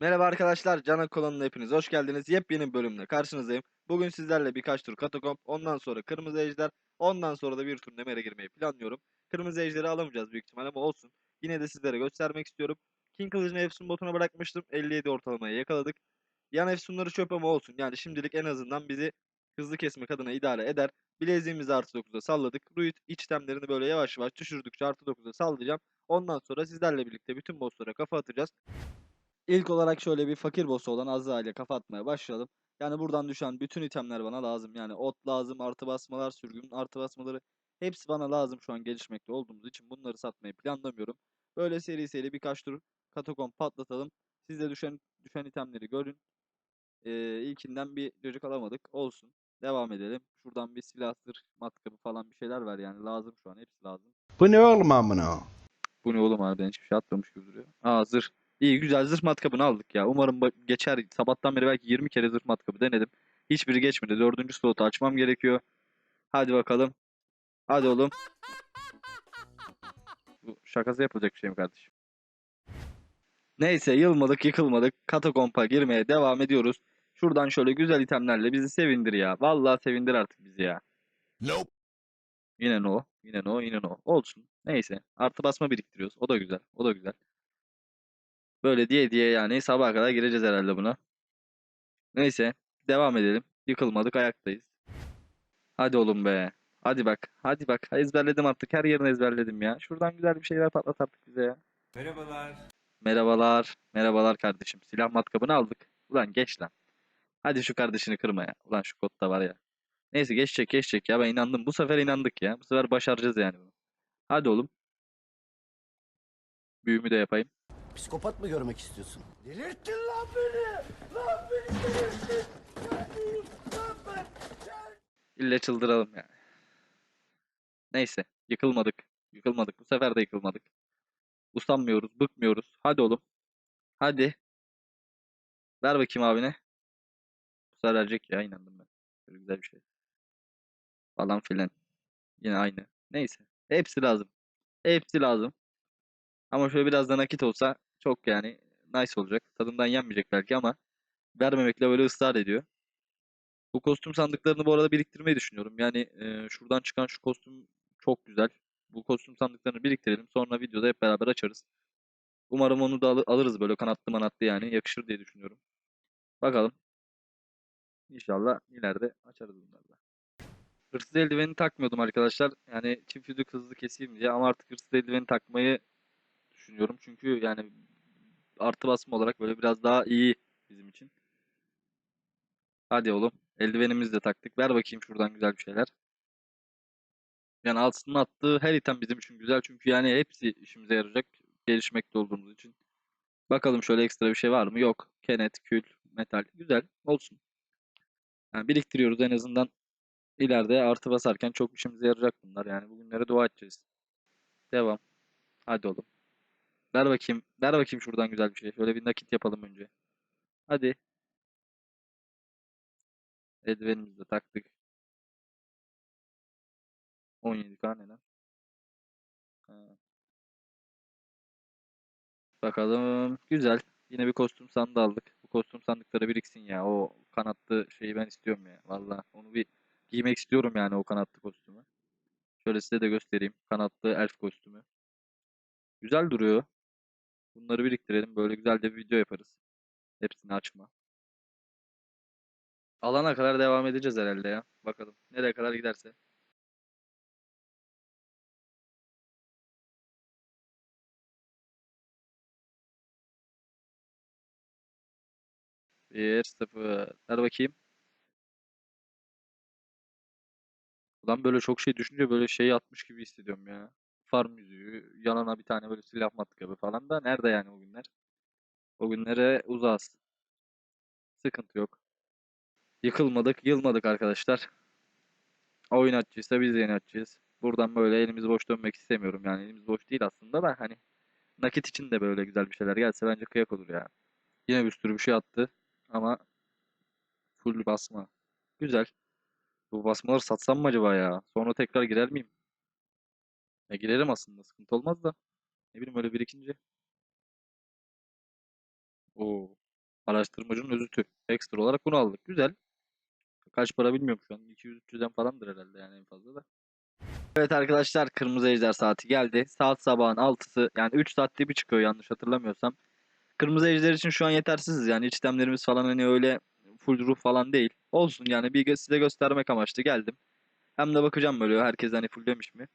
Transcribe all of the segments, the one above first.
Merhaba arkadaşlar, Canan Kolon'un hepiniz hoş geldiniz. Yepyeni bölümle karşınızdayım. Bugün sizlerle birkaç tur katakomb, ondan sonra kırmızı ejder, ondan sonra da bir tur nemere girmeyi planlıyorum. Kırmızı ejderi alamayacağız büyük ihtimal ama olsun. Yine de sizlere göstermek istiyorum. King kılıcını Efsun botuna bırakmıştım. 57 ortalamayı yakaladık. Yan Efsunları çöp ama olsun. Yani şimdilik en azından bizi hızlı kesmek adına idare eder. Bileziğimizi artı 9'a salladık. Ruit içtemlerini böyle yavaş yavaş düşürdükçe artı 9'a sallayacağım. Ondan sonra sizlerle birlikte bütün bosslara kafa atacağız. İlk olarak şöyle bir fakir boss olan Azra ile kafa atmaya başlayalım. Yani buradan düşen bütün itemler bana lazım. Yani ot lazım, artı basmalar, sürgün artı basmaları hepsi bana lazım şu an gelişmekte olduğumuz için bunları satmayı planlamıyorum. Böyle seri seri birkaç tur katakomb patlatalım. Siz de düşen düşen itemleri görün. Ee, ilkinden bir cacık alamadık. Olsun. Devam edelim. Şuradan bir silahtır, matkabı falan bir şeyler ver yani. Lazım şu an. Hepsi lazım. Bu ne oğlum amına? Bu ne oğlum harbiden hiçbir şey atmamış gibi duruyor. Aa zırh. İyi güzel zırh matkabını aldık ya. Umarım geçer. Sabahtan beri belki 20 kere zırh matkabı denedim. Hiçbiri geçmedi. Dördüncü slotu açmam gerekiyor. Hadi bakalım. Hadi oğlum. Bu şakası yapılacak bir şey mi kardeşim? Neyse yılmadık yıkılmadık. Katakompa girmeye devam ediyoruz. Şuradan şöyle güzel itemlerle bizi sevindir ya. Vallahi sevindir artık bizi ya. Nope. Yine no. Yine no. Yine no. Olsun. Neyse. Artı basma biriktiriyoruz. O da güzel. O da güzel. Böyle diye diye yani sabaha kadar gireceğiz herhalde buna. Neyse. Devam edelim. Yıkılmadık ayaktayız. Hadi oğlum be. Hadi bak. Hadi bak. Ezberledim artık. Her yerini ezberledim ya. Şuradan güzel bir şeyler patlat artık bize ya. Merhabalar. Merhabalar. Merhabalar kardeşim. Silah matkabını aldık. Ulan geç lan. Hadi şu kardeşini kırma ya. Ulan şu kodda var ya. Neyse geçecek geçecek ya. Ben inandım. Bu sefer inandık ya. Bu sefer başaracağız yani bunu. Hadi oğlum. Büyümü de yapayım. Psikopat mı görmek istiyorsun? Delirttin lan beni! Lan beni delirttin! Lan ben! İlle çıldıralım yani. Neyse. Yıkılmadık. Yıkılmadık. Bu sefer de yıkılmadık. Usanmıyoruz. Bıkmıyoruz. Hadi oğlum. Hadi. Ver bakayım abine. Bu sefer verecek ya. inandım ben. Böyle güzel bir şey. Falan filan. Yine aynı. Neyse. Hepsi lazım. Hepsi lazım. Ama şöyle biraz da nakit olsa çok yani nice olacak. Tadından yenmeyecek belki ama vermemekle böyle ısrar ediyor. Bu kostüm sandıklarını bu arada biriktirmeyi düşünüyorum. Yani e, şuradan çıkan şu kostüm çok güzel. Bu kostüm sandıklarını biriktirelim. Sonra videoda hep beraber açarız. Umarım onu da alı- alırız böyle kanatlı manatlı yani. Yakışır diye düşünüyorum. Bakalım. İnşallah ileride açarız bunları da. Hırsız eldiveni takmıyordum arkadaşlar. Yani çift yüzük hızlı keseyim diye ama artık hırsız eldiveni takmayı düşünüyorum. Çünkü yani artı basma olarak böyle biraz daha iyi bizim için. Hadi oğlum. Eldivenimizi de taktık. Ver bakayım şuradan güzel bir şeyler. Yani altının attığı her item bizim için güzel. Çünkü yani hepsi işimize yarayacak. Gelişmekte olduğumuz için. Bakalım şöyle ekstra bir şey var mı? Yok. Kenet, kül, metal. Güzel. Olsun. Yani biriktiriyoruz en azından. ileride artı basarken çok işimize yarayacak bunlar. Yani bugünlere dua edeceğiz. Devam. Hadi oğlum. Ver bakayım. Ver bakayım şuradan güzel bir şey. Şöyle bir nakit yapalım önce. Hadi. Eldivenimizi de taktık. 17 tane lan. Ha. Bakalım. Güzel. Yine bir kostüm sandığı aldık. Bu kostüm sandıkları biriksin ya. O kanatlı şeyi ben istiyorum ya. Valla onu bir giymek istiyorum yani o kanatlı kostümü. Şöyle size de göstereyim. Kanatlı elf kostümü. Güzel duruyor. Bunları biriktirelim. Böyle güzel de bir video yaparız. Hepsini açma. Alana kadar devam edeceğiz herhalde ya. Bakalım. Nereye kadar giderse. Bir sıfır. Ver bakayım. Ulan böyle çok şey düşünce böyle şey atmış gibi hissediyorum ya. Farm yüzüğü, yanına bir tane böyle silah matkabı falan da nerede yani o günler? O günlere uzağız. Sıkıntı yok. Yıkılmadık, yılmadık arkadaşlar. Oyun açacağız biz de yeni açacağız. Buradan böyle elimiz boş dönmek istemiyorum yani elimiz boş değil aslında da hani nakit için de böyle güzel bir şeyler gelse bence kıyak olur ya. Yine bir sürü bir şey attı ama full basma. Güzel. Bu basmaları satsam mı acaba ya? Sonra tekrar girer miyim? Ya girerim aslında sıkıntı olmaz da. Ne bileyim öyle birikince. Oo. Araştırmacının özütü. Ekstra olarak bunu aldık. Güzel. Kaç para bilmiyorum şu an. 200-300'den falandır herhalde yani en fazla da. Evet arkadaşlar Kırmızı Ejder saati geldi. Saat sabahın 6'sı yani 3 saatte bir çıkıyor yanlış hatırlamıyorsam. Kırmızı Ejder için şu an yetersiziz yani işlemlerimiz falan hani öyle full ruh falan değil. Olsun yani bir size göstermek amaçlı geldim. Hem de bakacağım böyle herkes hani fulllemiş mi.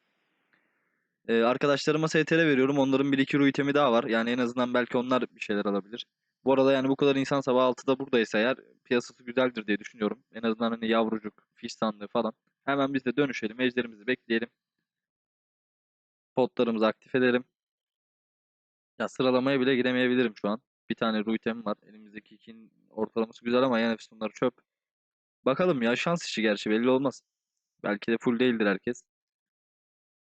Ee, arkadaşlarıma STR veriyorum. Onların bir iki ruh itemi daha var. Yani en azından belki onlar bir şeyler alabilir. Bu arada yani bu kadar insan sabah 6'da buradaysa eğer piyasası güzeldir diye düşünüyorum. En azından hani yavrucuk, fiş sandığı falan. Hemen biz de dönüşelim. Ejderimizi bekleyelim. Potlarımızı aktif edelim. Ya sıralamaya bile giremeyebilirim şu an. Bir tane ruh itemim var. Elimizdeki ikinin ortalaması güzel ama yani bunlar çöp. Bakalım ya şans işi gerçi belli olmaz. Belki de full değildir herkes.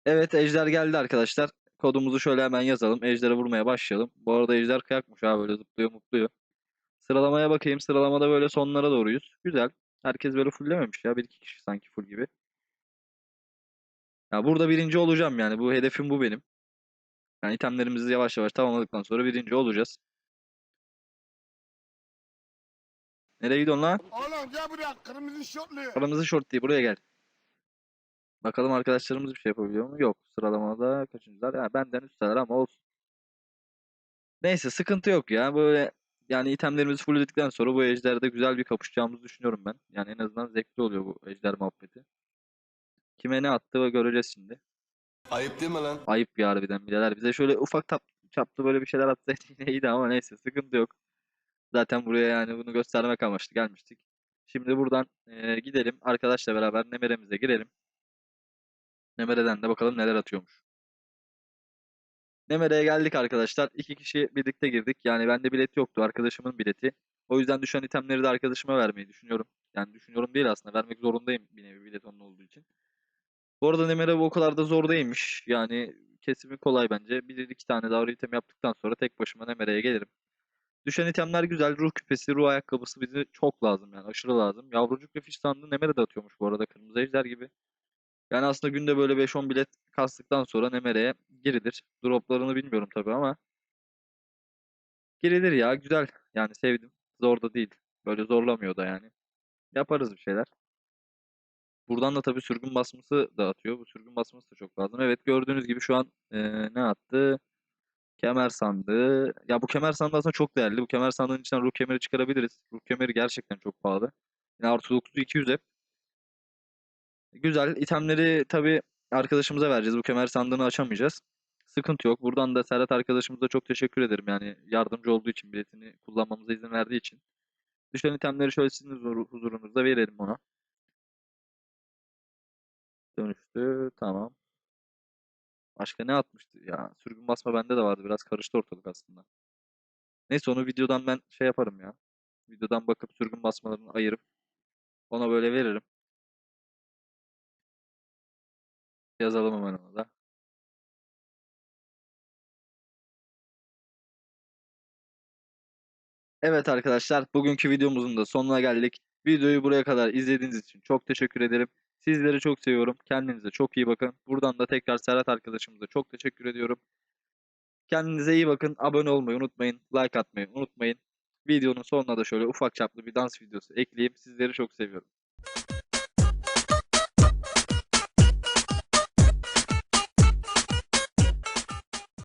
Evet ejder geldi arkadaşlar. Kodumuzu şöyle hemen yazalım. Ejder'e vurmaya başlayalım. Bu arada ejder kıyakmış ha böyle zıplıyor mutluyor. Sıralamaya bakayım. Sıralamada böyle sonlara doğruyuz. Güzel. Herkes böyle fulllememiş ya. Bir iki kişi sanki full gibi. Ya burada birinci olacağım yani. Bu hedefim bu benim. Yani itemlerimizi yavaş yavaş tamamladıktan sonra birinci olacağız. Nereye gidiyorsun lan? Oğlum gel buraya kırmızı şortlu. Kırmızı şort diye buraya gel. Bakalım arkadaşlarımız bir şey yapabiliyor mu? Yok. Sıralamada kaçıncılar? Ya benden üstteler ama olsun. Neyse sıkıntı yok ya. Böyle yani itemlerimizi fullledikten sonra bu ejderde güzel bir kapışacağımızı düşünüyorum ben. Yani en azından zevkli oluyor bu ejder muhabbeti. Kime ne attı göreceğiz şimdi. Ayıp değil mi lan? Ayıp bir harbiden birader. Bize şöyle ufak tap, çaplı böyle bir şeyler atsaydı yine iyiydi ama neyse sıkıntı yok. Zaten buraya yani bunu göstermek amaçlı gelmiştik. Şimdi buradan eee, gidelim arkadaşla beraber Nemere'mize girelim. Nemere'den de bakalım neler atıyormuş. Nemere'ye geldik arkadaşlar. İki kişi birlikte girdik. Yani bende bilet yoktu. Arkadaşımın bileti. O yüzden düşen itemleri de arkadaşıma vermeyi düşünüyorum. Yani düşünüyorum değil aslında. Vermek zorundayım bir nevi bilet onun olduğu için. Bu arada Nemere o kadar da zor değilmiş. Yani kesimi kolay bence. Bir iki tane daha item yaptıktan sonra tek başıma Nemere'ye gelirim. Düşen itemler güzel. Ruh küpesi, ruh ayakkabısı bize çok lazım yani. Aşırı lazım. Yavrucuk ve fiş sandığı Nemere de atıyormuş bu arada. Kırmızı ejder gibi. Yani aslında günde böyle 5-10 bilet kastıktan sonra Nemere'ye girilir. Droplarını bilmiyorum tabii ama girilir ya. Güzel. Yani sevdim. Zor da değil. Böyle zorlamıyor da yani. Yaparız bir şeyler. Buradan da tabii sürgün basması da atıyor. Bu sürgün basması da çok lazım. Evet gördüğünüz gibi şu an eee, ne attı? Kemer sandığı. Ya bu kemer sandığı aslında çok değerli. Bu kemer sandığının içinden ruh kemeri çıkarabiliriz. Ruh kemeri gerçekten çok pahalı. Yani artı 9'u 200 hep. Güzel. İtemleri tabii arkadaşımıza vereceğiz. Bu kemer sandığını açamayacağız. Sıkıntı yok. Buradan da Serhat arkadaşımıza çok teşekkür ederim. Yani yardımcı olduğu için, biletini kullanmamıza izin verdiği için. Düşen itemleri şöyle sizin huzur- huzurunuzda verelim ona. Dönüştü. Tamam. Başka ne atmıştı? Ya sürgün basma bende de vardı. Biraz karıştı ortalık aslında. Neyse onu videodan ben şey yaparım ya. Videodan bakıp sürgün basmalarını ayırıp ona böyle veririm. Yazalım hemen ona da. Evet arkadaşlar, bugünkü videomuzun da sonuna geldik. Videoyu buraya kadar izlediğiniz için çok teşekkür ederim. Sizleri çok seviyorum. Kendinize çok iyi bakın. Buradan da tekrar Serhat arkadaşımıza çok teşekkür ediyorum. Kendinize iyi bakın. Abone olmayı unutmayın. Like atmayı unutmayın. Videonun sonuna da şöyle ufak çaplı bir dans videosu ekleyeyim. Sizleri çok seviyorum.